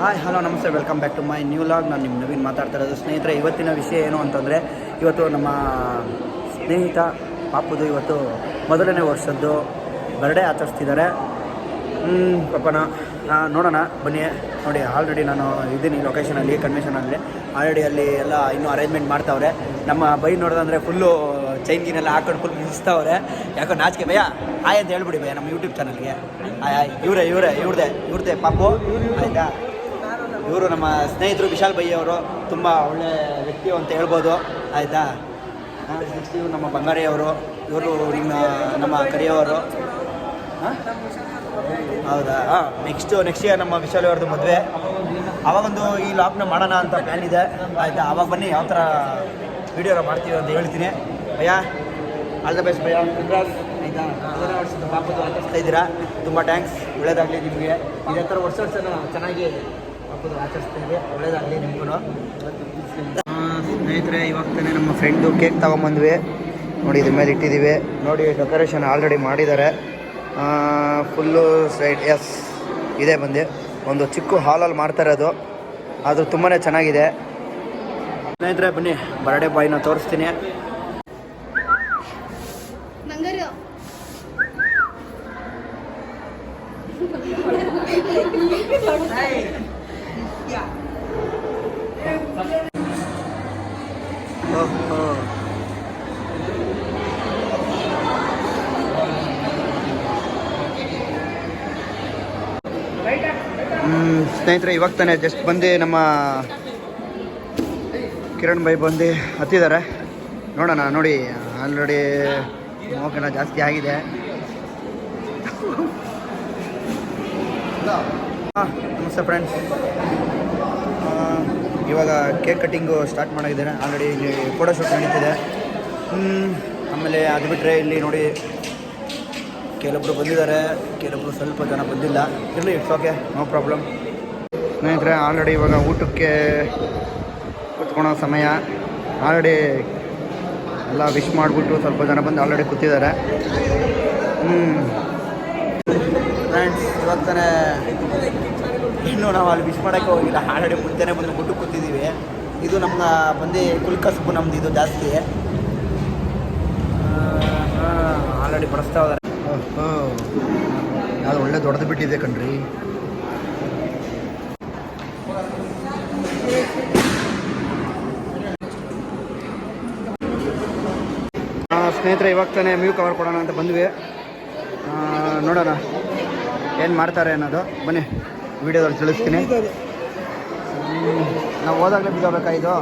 Hi hello ನಮಸ್ತೆ. Welcome back to my new vlog ನಾನು ನಿಮ್ಮ ನವೀನ್ ಮಾತಾಡ್ತಾ ಇರೋದು. ಸ್ನೇಹಿತರೆ, ಇವತ್ತಿನ ವಿಷಯ ಏನು ಅಂತಂದರೆ, ಇವತ್ತು ನಮ್ಮ ಸ್ನೇಹಿತ ಪಾಪುದು ಇವತ್ತು ಮೊದಲನೇ ವರ್ಷದ್ದು ಬರ್ಡೇ ಆಚರಿಸ್ತಿದ್ದಾರೆ ಪಾಪನ ನೋಡೋಣ. ಬನ್ನಿ, ನೋಡಿ ಆಲ್ರೆಡಿ ನಾನು ಇದ್ದೀನಿ ಲೊಕೇಶನಲ್ಲಿ ಕನ್ವೆನ್ಷನಲ್ಲಿ ಆಲ್ರೆಡಿ ಅಲ್ಲಿ. ಎಲ್ಲ ಇನ್ನೂ ಅರೇಂಜ್ಮೆಂಟ್ ಮಾಡ್ತಾವ್ರೆ. ನಮ್ಮ ಬೈ ನೋಡೋದಂದರೆ ಫುಲ್ಲು ಚೈನ್ ಗೀನೆಲ್ಲ ಹಾಕೊಂಡು ಫುಲ್ ಮುಗಿಸ್ತಾವ್ರೆ. ಯಾಕೋ ನಾಚಿಕೆ. ಭಯ ಹಾಯ್ ಅಂತ ಹೇಳ್ಬಿಡಿ ಭಯ ನಮ್ಮ ಯೂಟ್ಯೂಬ್ ಚಾನಲ್ಗೆ ಆಯ್ ಹಾಯ್ ಇವರೇ ಇವರೇ, ಇವ್ರದೇ ಇವ್ರದೇ ಪಾಪು. ಆಯಿತಾ? ಇವರು ನಮ್ಮ ಸ್ನೇಹಿತರು ವಿಶಾಲ್ ಬೈ ಅವರು ತುಂಬ ಒಳ್ಳೆ ವ್ಯಕ್ತಿ ಅಂತ ಹೇಳ್ಬೋದು. ಆಯಿತಾ? ನೆಕ್ಸ್ಟ್ ಇವರು ನಮ್ಮ ಬಂಗಾರಿ ಅವರು, ಇವರು ನಿಮ್ಮ, ನಮ್ಮ ಕರಿಯವರು. ಹೌದಾ? ಹಾಂ ನೆಕ್ಸ್ಟು ನೆಕ್ಸ್ಟ್ ಇಯರ್ ನಮ್ಮ ವಿಶಾಲ್ ಅವ್ರದ್ದು ಮದುವೆ. ಅವಾಗೊಂದು ಈ ಲಾಕ್ನ ಮಾಡೋಣ ಅಂತ ಪ್ಲ್ಯಾನ್ ಇದೆ. ಆಯಿತಾ? ಅವಾಗ ಬನ್ನಿ ಯಾವ ಥರ ವೀಡಿಯೋ ಮಾಡ್ತೀವಿ ಅಂತ ಹೇಳ್ತೀನಿ. ಭಯ ಆಲ್ ದ ಬೆಸ್ಟ್ ಭಯ ಆಯಿತಾ? ವರ್ಷದ ಇದ್ದೀರಾ? ತುಂಬ ಥ್ಯಾಂಕ್ಸ್ ಒಳ್ಳೇದಾಗಲಿ ನಿಮಗೆ. ಇದೇ ಥರ ವರ್ಷ ವರ್ಷ ಚೆನ್ನಾಗಿ ಹಬ್ಬದ ಆಚರಿಸ್ತೇವೆ ಇದೆ. ಒಳ್ಳೇದಾಗಲಿ ನಿಮಗೂ ಸ್ನೇಹಿತರೆ ಇವಾಗ ತಾನೇ ನಮ್ಮ ಫ್ರೆಂಡು ಕೇಕ್ ತಗೊಂಬಂದ್ವಿ. ನೋಡಿ ಇದ್ರ ಮೇಲೆ ಇಟ್ಟಿದ್ದೀವಿ ನೋಡಿ ಡೆಕೋರೇಷನ್ ಆಲ್ರೆಡಿ ಮಾಡಿದ್ದಾರೆ. ಫುಲ್ಲು ಸೈಡ್ ಎಸ್ ಇದೆ ಬಂದು. ಒಂದು ಚಿಕ್ಕ ಹಾಲಲ್ಲಿ ಮಾಡ್ತಾ ಇರೋದು. ಅದು ತುಂಬಾ ಚೆನ್ನಾಗಿದೆ. ಸ್ನೇಹಿತರೆ ಬನ್ನಿ ಬರ್ಡೇ ಬಾಯ್ನ ತೋರಿಸ್ತೀನಿ. ಸ್ನೇಹಿತರೆ, ಇವಾಗ ತಾನೆ ಜಸ್ಟ್ ಬಂದು ನಮ್ಮ ಕಿರಣ್ ಬೈ ಬಂದು ಹತ್ತಿದ್ದಾರೆ. ನೋಡೋಣ, ನೋಡಿ ಆಲ್ರೆಡಿ ಮೋಕೆಲ್ಲ ಜಾಸ್ತಿ ಆಗಿದೆ. ನಮಸ್ತೆ ಫ್ರೆಂಡ್ಸ್ ಇವಾಗ ಕೇಕ್ ಕಟ್ಟಿಂಗು ಸ್ಟಾರ್ಟ್ ಮಾಡಿದ್ದಾರೆ ಆಲ್ರೆಡಿ ಇಲ್ಲಿ ಫೋಟೋಶೂಟ್ ನಡೀತಿದೆ. ಹ್ಮ್, ಆಮೇಲೆ ಅದು ಬಿಟ್ಟರೆ ಇಲ್ಲಿ ನೋಡಿ ಕೆಲವೊಬ್ರು ಬಂದಿದ್ದಾರೆ. ಕೆಲವೊಬ್ರು ಸ್ವಲ್ಪ ಜನ ಬಂದಿಲ್ಲ. ಇರಲಿ ಇಟ್ಸ್ ಓಕೆ ನೋ ಪ್ರಾಬ್ಲಮ್ ಸ್ನೇಹಿತರೆ ಆಲ್ರೆಡಿ ಇವಾಗ ಊಟಕ್ಕೆ ಕುತ್ಕೊಳೋ ಸಮಯ. ಆಲ್ರೆಡಿ ಎಲ್ಲ ವಿಶ್ ಮಾಡಿಬಿಟ್ಟು ಸ್ವಲ್ಪ ಜನ ಬಂದು ಆಲ್ರೆಡಿ ಕೂತಿದ್ದಾರೆ. ಹ್ಞೂ ಫ್ರೆಂಡ್ಸ್ ಇವಾಗ ತಾನೇ ಇನ್ನು ನಾವು ಅಲ್ಲಿ ವಿಶ್ ಮಾಡೋಕ್ಕೆ ಹೋಗಿಲ್ಲ. ಆಲ್ರೆಡಿ ಮುಂಚೆನೇ ಬಂದು ಗುಡ್ಡು ಕೂತಿದ್ದೀವಿ. ಇದು ನಮ್ಮ ಬಂದು ಕುಲ್ಕಸಬು ನಮ್ದು ಇದು ಜಾಸ್ತಿ. ಆಲ್ರೆಡಿ ಬಡಿಸ್ತಾ ಇದ್ದಾರೆ. ಯಾವ್ದು ಒಳ್ಳೆ ದೊಡ್ಡದು ಬಿಟ್ಟಿದೆ ಕಣ್ರಿ. ಸ್ನೇಹಿತರೆ, ಇವಾಗ ತಾನೇ ಮ್ಯೂ ಕವರ್ ಕೊಡೋಣ ಅಂತ ಬಂದ್ವಿ. ನೋಡೋಣ. ಏನು ಮಾಡ್ತಾರೆ ಅನ್ನೋದು. ಬನ್ನಿ. ವಿಡಿಯೋದಲ್ಲಿ ತಿಳಿಸ್ತೀನಿ. ನಾವು ಹೋದಾಗಲೇ ಬಿದ್ದೋಬೇಕಾ ಇದು?